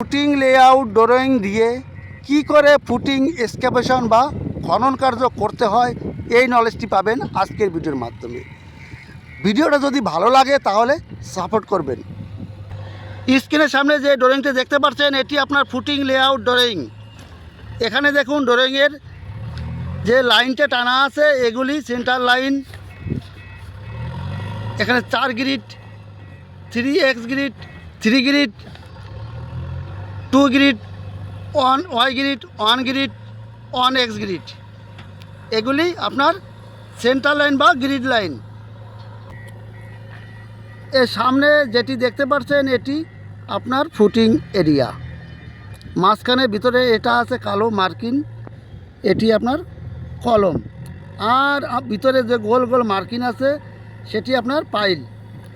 Footing layout drawing দিয়ে কি করে ফুটিং এক্সকাভেশন বা খনন কার্য করতে হয়, এই নলেজটি পাবেন আজকের ভিডিওর মাধ্যমে। ভিডিওটা যদি ভালো লাগে তাহলে সাপোর্ট করবেন। স্ক্রিনের সামনে যে ড্রয়িংটা দেখতে পাচ্ছেন, এটি আপনার ফুটিং লেআউট ড্রয়িং এখানে দেখুন ড্রয়িংয়ের যে লাইনটা টানা আছে, এগুলি সেন্টার লাইন এখানে চার grid three X grid three grid two grid, one Y grid, one grid, one X grid. এগুলি আপনার সেন্টার লাইন বা গ্রিড লাইন। এর সামনে যেটি দেখতে পাচ্ছেন, এটি আপনার ফুটিং এরিয়া। মাঝখানে ভিতরে এটা আছে কালো মার্কিন, এটি আপনার কলম। আর ভিতরে যে গোল গোল মার্কিন আছে, সেটি আপনার পাইল।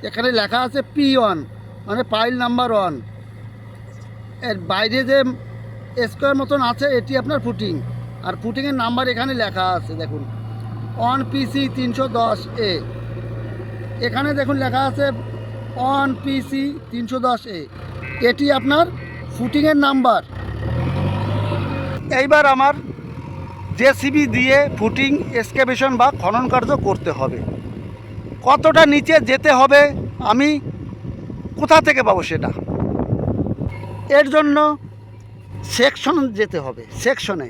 এখানে লেখা আছে পি ওয়ান মানে পাইল নাম্বার ওয়ান। এর বাইরে যে স্কোয়ার মতন আছে, এটি আপনার ফুটিং আর ফুটিংয়ের নাম্বার এখানে লেখা আছে, দেখুন। ওয়ান পিসি তিনশো দশ এ এখানে দেখুন লেখা আছে ওয়ান পিসি তিনশো দশ এ এটি আপনার ফুটিংয়ের নাম্বার এইবার আমার জেসিবি দিয়ে ফুটিং এক্সকাভেশন বা খনন কার্য করতে হবে। কতটা নিচে যেতে হবে, আমি কোথা থেকে পাবো সেটা? এর জন্য সেকশন যেতে হবে সেকশনে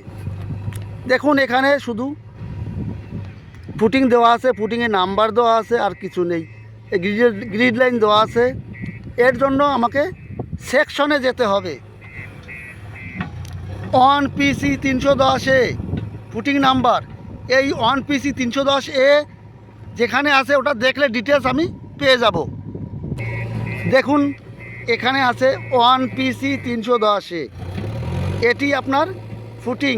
দেখুন এখানে শুধু ফুটিং দেওয়া আছে ফুটিংয়ের নাম্বার দেওয়া আছে, আর কিছু নেই। গ্রিড গ্রিড লাইন দেওয়া আছে। এর জন্য আমাকে সেকশনে যেতে হবে। ওয়ান পিসি তিনশো দশে ফুটিং নাম্বার এই ওয়ান পিসি তিনশো দশ এ যেখানে আছে, ওটা দেখলে ডিটেলস আমি পেয়ে যাব। দেখুন এখানে আছে ওয়ান পিসি তিনশো দশে। এটি আপনার ফুটিং।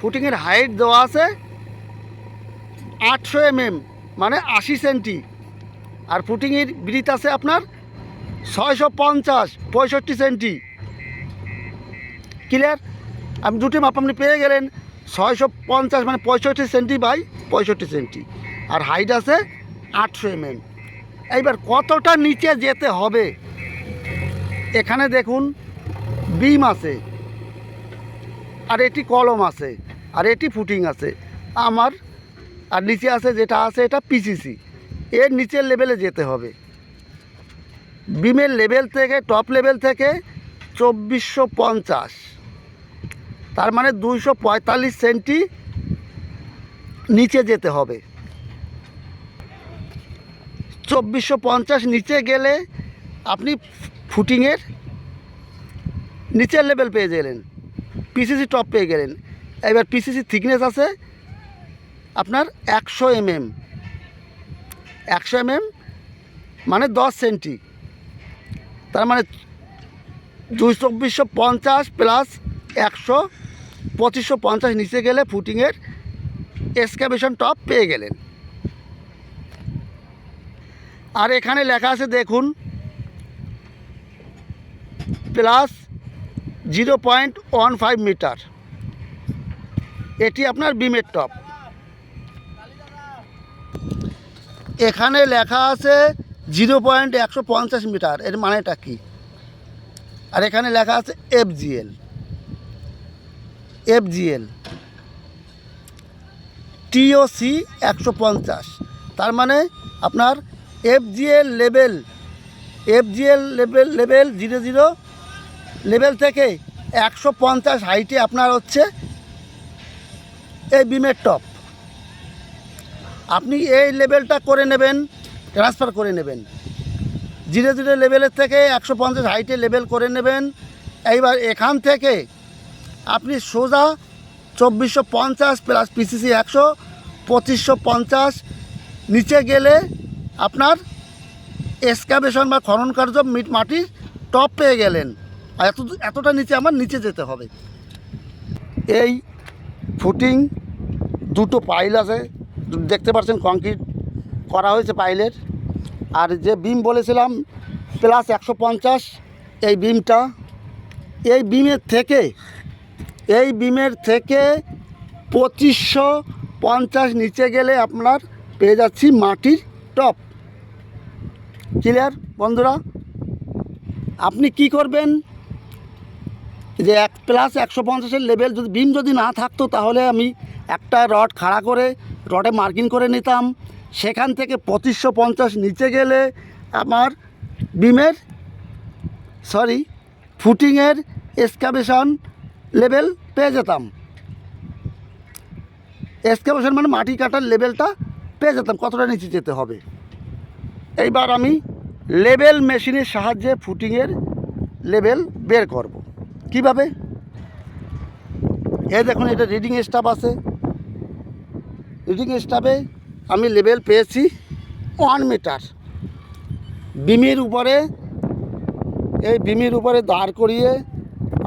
ফুটিংয়ের হাইট দেওয়া আছে আটশো এমএম মানে আশি সেন্টি। আর ফুটিংয়ের ব্রিথ আছে আপনার ছয়শো পঞ্চাশ, পঁয়ষট্টি সেন্টি। ক্লিয়ার? আমি দুটি মাপ আপনি পেয়ে গেলেন ছয়শো পঞ্চাশ মানে পঁয়ষট্টি সেন্টি বাই পঁয়ষট্টি সেন্টি। আর হাইট আছে আটশো এমএম। এইবার কতটা নিচে যেতে হবে? এখানে দেখুন বিম আছে, আর এটি কলম আছে, আর এটি ফুটিং আছে। আমার, আর নিচে আছে যেটা আছে এটা পিসিসি এর নিচের লেভেলে যেতে হবে। বিমের লেভেল থেকে টপ লেভেল থেকে চব্বিশশো পঞ্চাশ। তার মানে দুইশো পঁয়তাল্লিশ সেন্টি নিচে যেতে হবে। চব্বিশশো পঞ্চাশ নিচে গেলে আপনি ফুটিংয়ের নিচের লেভেল পেয়ে গেলেন। পিসিসি টপ পেয়ে গেলেন। এবার পিসিসি থিকনেস আছে আপনার একশো এমএম একশো এমএম মানে দশ সেন্টি। তার মানে দুই চব্বিশশো পঞ্চাশ প্লাস একশো পঁচিশশো পঞ্চাশ নিচে গেলে ফুটিংয়ের এক্সকাভেশন টপ পেয়ে গেলেন। আর এখানে লেখা আছে, দেখুন plus zero point one five metre. এটি আপনার বিমের টপ। এখানে লেখা আছে জিরো পয়েন্ট একশো পঞ্চাশ মিটার। এর মানেটা কি? আর এখানে লেখা আছে এফজিএল। এফজিএল। টিওসি একশো পঞ্চাশ। তার মানে আপনার FGL level FGL level level zero zero, level থেকে একশো পঞ্চাশ হাইটে আপনার হচ্ছে এই বিমের টপ। আপনি এই লেভেলটা করে নেবেন ট্রান্সফার করে নেবেন। জিরো জিরো লেভেলের থেকে একশো পঞ্চাশ হাইটে লেভেল করে নেবেন। এইবার এখান থেকে আপনি সোজা চব্বিশশো পঞ্চাশ প্লাস পিসিসি একশো, পঁচিশশো পঞ্চাশ, নিচে গেলে আপনার এক্সকাভেশন বা খনন কার্য মিট- টপ পেয়ে গেলেন। আর এত এতটা নিচে আমার নিচে যেতে হবে। এই ফুটিং দুটো পাইল আছে। দেখতে পাচ্ছেন কংক্রিট করা হয়েছে পাইলের। আর যে বিম বলেছিলাম, প্লাস একশো পঞ্চাশ এই বিমটা। এই বিমের থেকে, এই বিমের থেকে পঁচিশশো পঞ্চাশ নিচে গেলে আপনার পেয়ে যাচ্ছি মাটির টপ। ক্লিয়ার বন্ধুরা? আপনি কি করবেন? যে এক প্লাস একশো পঞ্চাশের লেভেল যদি বিম যদি না থাকতো, তাহলে আমি একটা রড খাড়া করে রডে মার্কিং করে নিতাম। সেখান থেকে পঁচিশশো পঞ্চাশ নিচে গেলে আমার বিমের সরি ফুটিংয়ের এক্সকাভেশন লেভেল পেয়ে যেতাম। এক্সকাভেশন মানে মাটি কাটার লেভেলটা পেয়ে যেতাম, কতটা নিচে যেতে হবে? এইবার আমি লেবেল মেশিনের সাহায্যে ফুটিংয়ের লেবেল বের করব। কীভাবে? এ দেখুন, এটা রিডিং স্টাফ আছে। রিডিং স্টাফে আমি লেবেল পেয়েছি ওয়ান মিটার বিমের উপরে, এই বিমের উপরে দাঁড় করিয়ে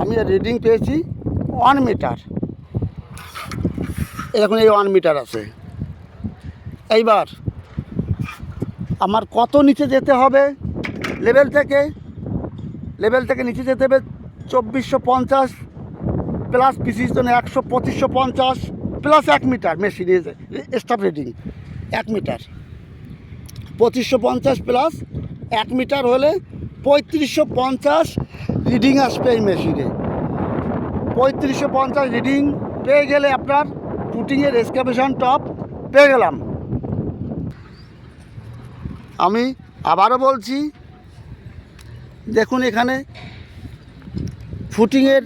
আমি রিডিং পেয়েছি ওয়ান মিটার এখন এই ওয়ান মিটার আছে। এইবার আমার কত নিচে যেতে হবে? লেভেল থেকে? লেভেল থেকে নিচে যেতে হবে চব্বিশশো পঞ্চাশ প্লাস পিসির জন্য একশো পঁচিশশো পঞ্চাশ প্লাস এক মিটার মেশিনে স্টাফ রিডিং এক মিটার। পঁচিশশো পঞ্চাশ প্লাস এক মিটার হলে পঁয়ত্রিশশো পঞ্চাশ রিডিং আসবে এই মেশিনে। পঁয়ত্রিশশো পঞ্চাশ রিডিং পেয়ে গেলে আপনার পুটিংয়ের এক্সকাভেশন টপ পেয়ে গেলাম। আমি আবারও বলছি দেখুন এখানে ফুটিংয়ের